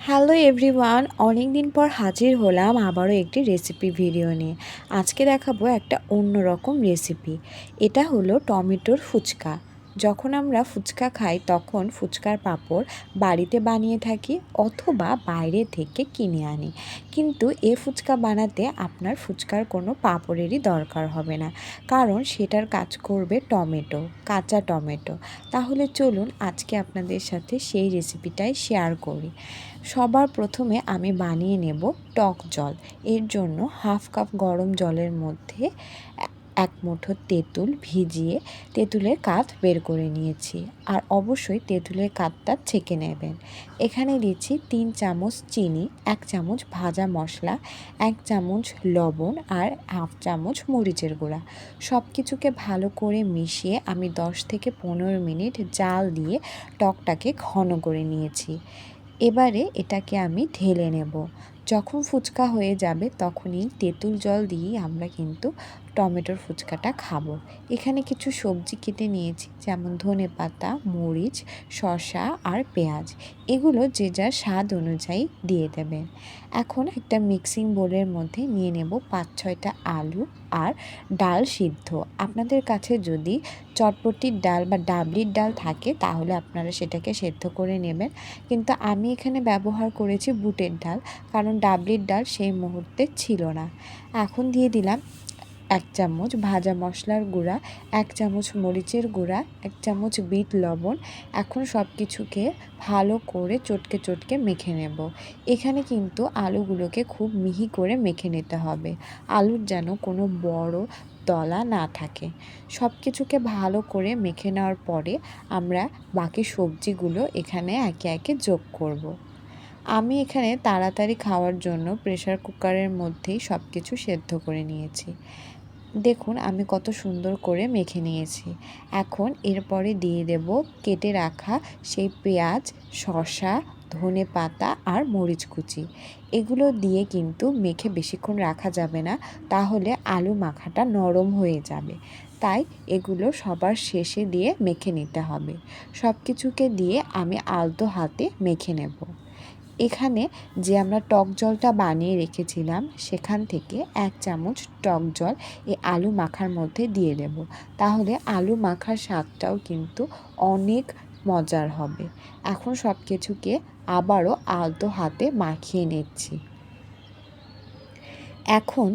Hello everyone অনেক দিন পর হাজির হলাম আবারও একটি রেসিপি ভিডিও নিয়ে। আজকে দেখাবো একটা অন্যরকম রেসিপি। এটা হলো টমেটোর ফুচকা। যখন আমরা ফুচকা খাই তখন ফুচকার পাঁপড় বাড়িতে বানিয়ে থাকি অথবা বাইরে থেকে কিনে আনি। কিন্তু এ ফুচকা বানাতে আপনার ফুচকার কোনো পাঁপড়েরই দরকার হবে না। কারণ সেটার কাজ করবে টমেটো, কাঁচা টমেটো। তাহলে চলুন আজকে আপনাদের সাথে সেই রেসিপিটাই শেয়ার করি। সবার প্রথমে আমি বানিয়ে নেব টক জল। এর জন্য হাফ কাপ গরম জলের মধ্যে এক মুঠো তেঁতুল ভিজিয়ে তেঁতুলের কাঠ বের করে নিয়েছি আর অবশ্যই তেঁতুলের কাঠটা ছেঁকে নেবেন। এখানে দিচ্ছি তিন চামচ চিনি, এক চামচ ভাজা মশলা, এক চামচ লবণ আর হাফ চামচ মরিচের গুঁড়া। সব কিছুকে ভালো করে মিশিয়ে আমি দশ থেকে পনেরো মিনিট জাল দিয়ে টকটাকে ঘন করে নিয়েছি। এবারে এটাকে আমি ঢেলে নেব। যখন ফুচকা হয়ে যাবে তখনই তেঁতুল জল দিয়েই আমরা কিন্তু টমেটোর ফুচকাটা খাব। এখানে কিছু সবজি কেটে নিয়েছি, যেমন ধনে পাতা, মরিচ, শসা আর পেঁয়াজ। এগুলো যে যার স্বাদ অনুযায়ী দিয়ে দেবেন এখন একটা মিক্সিং বোলের মধ্যে নিয়ে নেব পাঁচ ছয়টা আলু আর ডাল সিদ্ধ। আপনাদের কাছে যদি চটপটির ডাল বা ডাবলির ডাল থাকে, তাহলে আপনারা সেটাকে সেদ্ধ করে নেবেন। কিন্তু আমি এখানে ব্যবহার করেছি বুটের ডাল, কারণ ডাবলির ডাল সেই মুহূর্তে ছিল না। এখন দিয়ে দিলাম এক চামচ ভাজা মশলার গুঁড়া, এক চামচ মরিচের গুঁড়া, এক চামচ বিট লবণ। এখন সব কিছুকে ভালো করে চটকে চটকে মেখে নেব। এখানে কিন্তু আলুগুলোকে খুব মিহি করে মেখে নিতে হবে। আলুর যেন কোনো বড় দলা না থাকে। সব কিছুকে ভালো করে মেখে নেওয়ার পরে আমরা বাকি সবজিগুলো এখানে একে একে যোগ করব। আমি এখানে তাড়াতাড়ি খাওয়ার জন্য প্রেশার কুকারের মধ্যেই সব কিছু সেদ্ধ করে নিয়েছি। দেখুন, আমি কত সুন্দর করে মেখে নিয়েছি। এখন এরপরে দিয়ে দেব কেটে রাখা সেই পেঁয়াজ, শসা, ধনে পাতা আর মরিচ কুচি। এগুলো দিয়ে কিন্তু মেখে বেশিক্ষণ রাখা যাবে না, তাহলে আলু মাখাটা নরম হয়ে যাবে। তাই এগুলো সবার শেষে দিয়ে মেখে নিতে হবে। সব কিছুকে দিয়ে আমি আলতো হাতে মেখে নেব। এখানে যে আমরা টক জলটা বানিয়ে রেখেছিলাম, সেখান থেকে এক চামচ টক জল এই আলু মাখার মধ্যে দিয়ে দেব। তাহলে আলু মাখার স্বাদটাও কিন্তু অনেক মজার হবে। এখন সব কিছুকে আবারও আলতো হাতে মাখিয়ে নিচ্ছি। এখন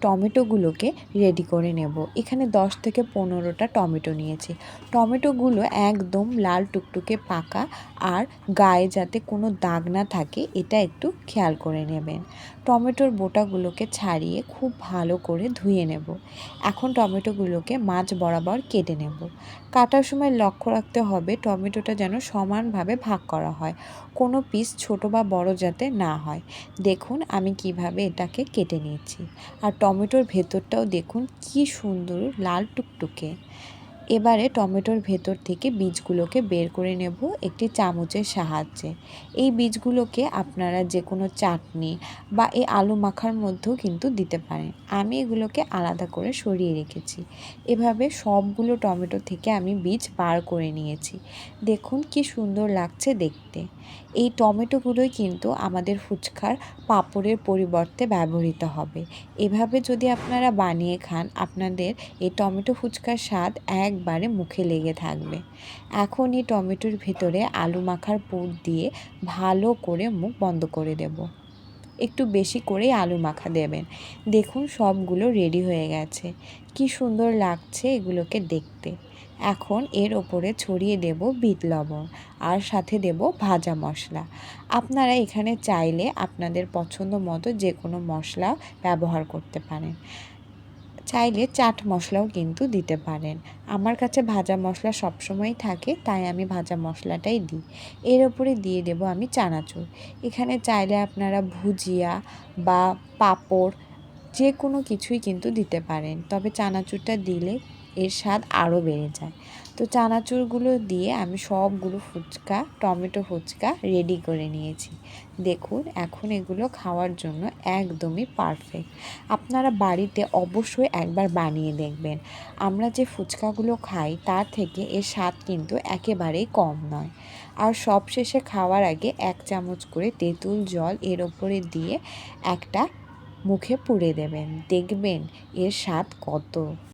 টমেটোগুলোকে রেডি করে নেব। এখানে দশ থেকে পনেরোটা টমেটো নিয়েছি। টমেটোগুলো একদম লাল টুকটুকে পাকা আর গায়ে যাতে কোনো দাগ না থাকে, এটা একটু খেয়াল করে নেবেন। টমেটোর বোটাগুলোকে ছাড়িয়ে খুব ভালো করে ধুয়ে নেব। এখন টমেটোগুলোকে মাছ বরাবর কেটে নেব। কাটার সময় লক্ষ্য রাখতে হবে, টমেটোটা যেন সমানভাবে ভাগ করা হয়। কোনো পিস ছোট বা বড় যাতে না হয়। দেখুন আমি কীভাবে এটাকে কেটে নিয়েছি। আর টমেটোর ভেতরটাও দেখুন কি সুন্দর লাল টুকটুকে। এবারে টমেটোর ভেতর থেকে বীজগুলোকে বের করে নেব একটি চামচের সাহায্যে। এই বীজগুলোকে আপনারা যে কোনো চাটনি বা এই আলু মাখার মধ্যেও কিন্তু দিতে পারেন। আমি এগুলোকে আলাদা করে সরিয়ে রেখেছি। এভাবে সবগুলো টমেটো থেকে আমি বীজ বার করে নিয়েছি। দেখুন কি সুন্দর লাগছে দেখতে। এই টমেটোগুলোই কিন্তু আমাদের ফুচকার পাঁপড়ের পরিবর্তে ব্যবহৃত হবে। এভাবে যদি আপনারা বানিয়ে খান, আপনাদের এই টমেটো ফুচকার স্বাদ একবারে মুখে লেগে থাকবে। এখন এই টমেটোর ভিতরে আলু মাখার পুর দিয়ে ভালো করে মুখ বন্ধ করে দেব। একটু বেশি করেই আলু মাখা দেবেন। দেখুন সবগুলো রেডি হয়ে গেছে। কি সুন্দর লাগছে এগুলোকে দেখতে। এখন এর ওপরে ছড়িয়ে দেব বিট লবণ আর সাথে দেব ভাজা মশলা। আপনারা এখানে চাইলে আপনাদের পছন্দ মতো যে কোনো মশলা ব্যবহার করতে পারেন। চাইলে চাট মশলাও কিন্তু দিতে পারেন। আমার কাছে ভাজা মশলা সবসময় থাকে, তাই আমি ভাজা মশলাটাই দিই। এর ওপরে দিয়ে দেব আমি চানাচুর। এখানে চাইলে আপনারা ভুজিয়া বা পাঁপড় যে কোনো কিছুই কিন্তু দিতে পারেন। তবে চানাচুরটা দিলে এর স্বাদ আরও বেড়ে যায়। তো চানাচুরগুলো দিয়ে আমি সবগুলো ফুচকা, টমেটো ফুচকা রেডি করে নিয়েছি। দেখুন, এখন এগুলো খাওয়ার জন্য একদমই পারফেক্ট আপনারা বাড়িতে অবশ্যই একবার বানিয়ে দেখবেন। আমরা যে ফুচকাগুলো খাই, তার থেকে এর স্বাদ কিন্তু একেবারেই কম নয়। আর সব শেষে খাওয়ার আগে এক চামচ করে তেঁতুল জল এর ওপরে দিয়ে একটা মুখে পুড়ে দেবেন। দেখবেন এর স্বাদ কত।